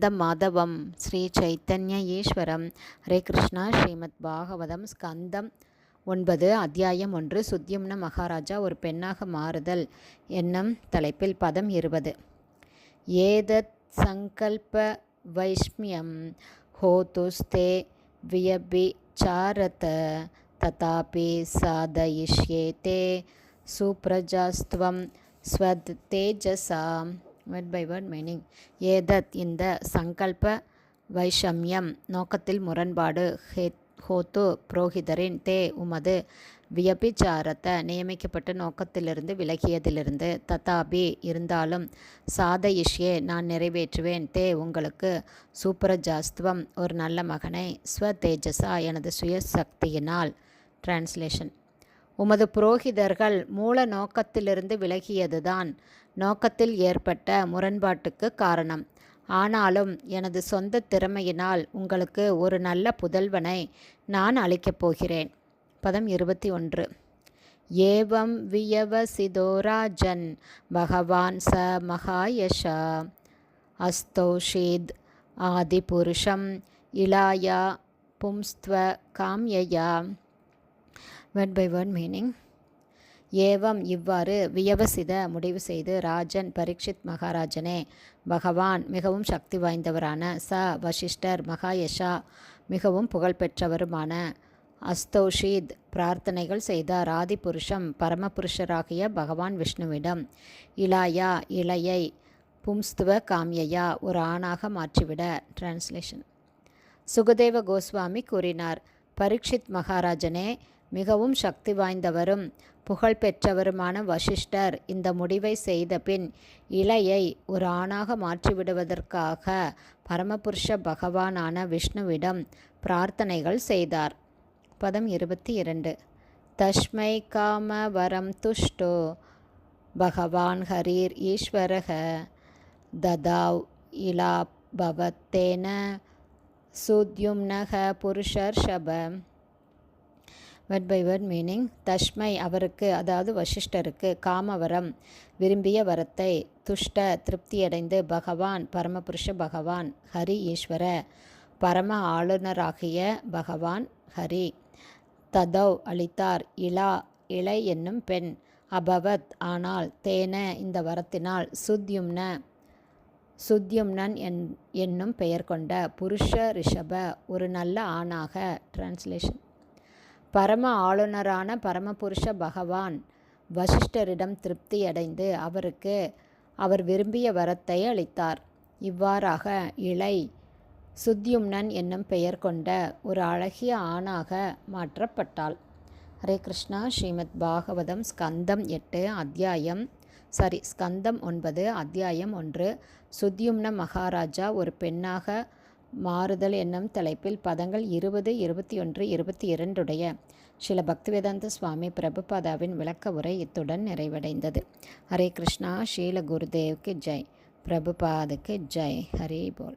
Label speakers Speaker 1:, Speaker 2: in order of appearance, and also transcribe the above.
Speaker 1: ஆனந்த மாதவம் ஸ்ரீ சைத்தன்ய ஈஸ்வரம் ஹரே கிருஷ்ணா. ஸ்ரீமத் பாகவதம் ஸ்கந்தம் ஒன்பது அத்தியாயம் ஒன்று. சுத்யும்ன மகாராஜா ஒரு பெண்ணாக மாறுதல் என்னும் தலைப்பில் பதம் இருபது. ஏதத் சங்கல்ப வைஷ்மியம் ஹோதுஸ்தே சாரத ததாபி சாதயிஷ்யேதே சுப்ரஜாஸ்துவம் ஸ்வத் தேஜசாம் வேர்ட் பை வேர்ட் மீனிங் ஏதத் இந்த சங்கல்ப வைஷமியம் நோக்கத்தில் முரண்பாடு ஹேத் ஹோத்து புரோகிதரின் தே உமது வியபிச்சாரத்த நியமிக்கப்பட்ட நோக்கத்திலிருந்து விலகியதிலிருந்து ததாபி இருந்தாலும் சாதயிஷ்யே நான் நிறைவேற்றுவேன் தே உங்களுக்கு சூப்பரஜாஸ்துவம் ஒரு நல்ல மகனை ஸ்வ தேஜஸா எனது சுய சக்தியினால் டிரான்ஸ்லேஷன் உமது புரோகிதர்கள் மூல நோக்கத்திலிருந்து விலகியதுதான். நோக்கத்தில் ஏற்பட்ட முரண்பாட்டுக்கு காரணம். ஆனாலும் எனது சொந்த திறமையினால் உங்களுக்கு ஒரு நல்ல புதல்வனை நான் அளிக்கப் போகிறேன். பதம் இருபத்தி ஒன்று. ஏவம் வியவசிதோராஜன் பகவான் ச மகாயஷா. அஸ்தோஷீத் ஆதிபுருஷம் இலாயா பும்ஸ்த்வ காம்யயா. வேர்ட் பை வேர்ட் மீனிங் ஏவம் இவ்வாறு வியவசித முடிவு செய்து ராஜன் பரீட்சித் மகாராஜனே பகவான் மிகவும் சக்தி வாய்ந்தவரான ச வசிஷ்டர் மகாயஷா மிகவும் புகழ்பெற்றவருமான அஸ்தௌஷீத் பிரார்த்தனைகள் செய்தார். ஆதிபுருஷம் பரமபுருஷராகிய பகவான் விஷ்ணுவிடம் இலாயா இளையை பும்ஸ்துவ காமியையா ஒரு ஆணாக மாற்றிவிட டிரான்ஸ்லேஷன் சுகதேவ கோஸ்வாமி கூறினார் பரீட்சித் மகாராஜனே மிகவும் சக்தி வாய்ந்தவரும் புகழ்பெற்றவருமான வசிஷ்டர் இந்த முடிவை செய்த பின் இலையை ஒரு ஆணாக மாற்றிவிடுவதற்காக பரமபுருஷ பகவானான விஷ்ணுவிடம் பிரார்த்தனைகள் செய்தார். பதம் இருபத்தி இரண்டு. தஷ்மை காம வரம் துஷ்டோ பகவான் ஹரீர் ஈஸ்வரக ததாவ் இலா பவத்தேன சுத்யும்னக புருஷர்ஷப வேர்ட் பை வேர்ட் மீனிங் தஷ்மை அவருக்கு அதாவது வசிஷ்டருக்கு காமவரம் விரும்பிய வரத்தை துஷ்ட திருப்தியடைந்து பகவான் பரமபுருஷ பகவான் ஹரி ஈஸ்வர பரம ஆளுநராகிய பகவான் ஹரி. ததவ் அளித்தார் இலா இலை என்னும் பெண். அபவத் ஆனால் தேன இந்த வரத்தினால் சுத்யும்ன சுத்யும்னன் என் என்னும் பெயர் கொண்ட புருஷ ரிஷப ஒரு நல்ல ஆணாக டிரான்ஸ்லேஷன் பரம ஆளுநரான பரமபுருஷ பகவான் வசிஷ்டரிடம் திருப்தியடைந்து அவருக்கு அவர் விரும்பிய வரத்தை அளித்தார். இவ்வாறாக இளை சுத்யும்னன் என்னும் பெயர் கொண்ட ஒரு அழகிய ஆணாக மாற்றப்பட்டாள். ஹரே கிருஷ்ணா ஸ்ரீமத் பாகவதம் ஸ்கந்தம் எட்டு அத்தியாயம் சாரி ஸ்கந்தம் ஒன்பது அத்தியாயம் ஒன்று. சுத்யும்ன மகாராஜா ஒரு பெண்ணாக மாறுதல் என்னும் தலைப்பில் பதங்கள் இருபது இருபத்தி ஒன்று இருபத்தி இரண்டுடைய சில பக்திவேதாந்த சுவாமி பிரபுபாதாவின் விளக்க உரை இத்துடன் நிறைவடைந்தது. ஹரே கிருஷ்ணா ஷீல குருதேவ்க்கு ஜெய். பிரபுபாதுக்கு ஜெய். ஹரே போல்.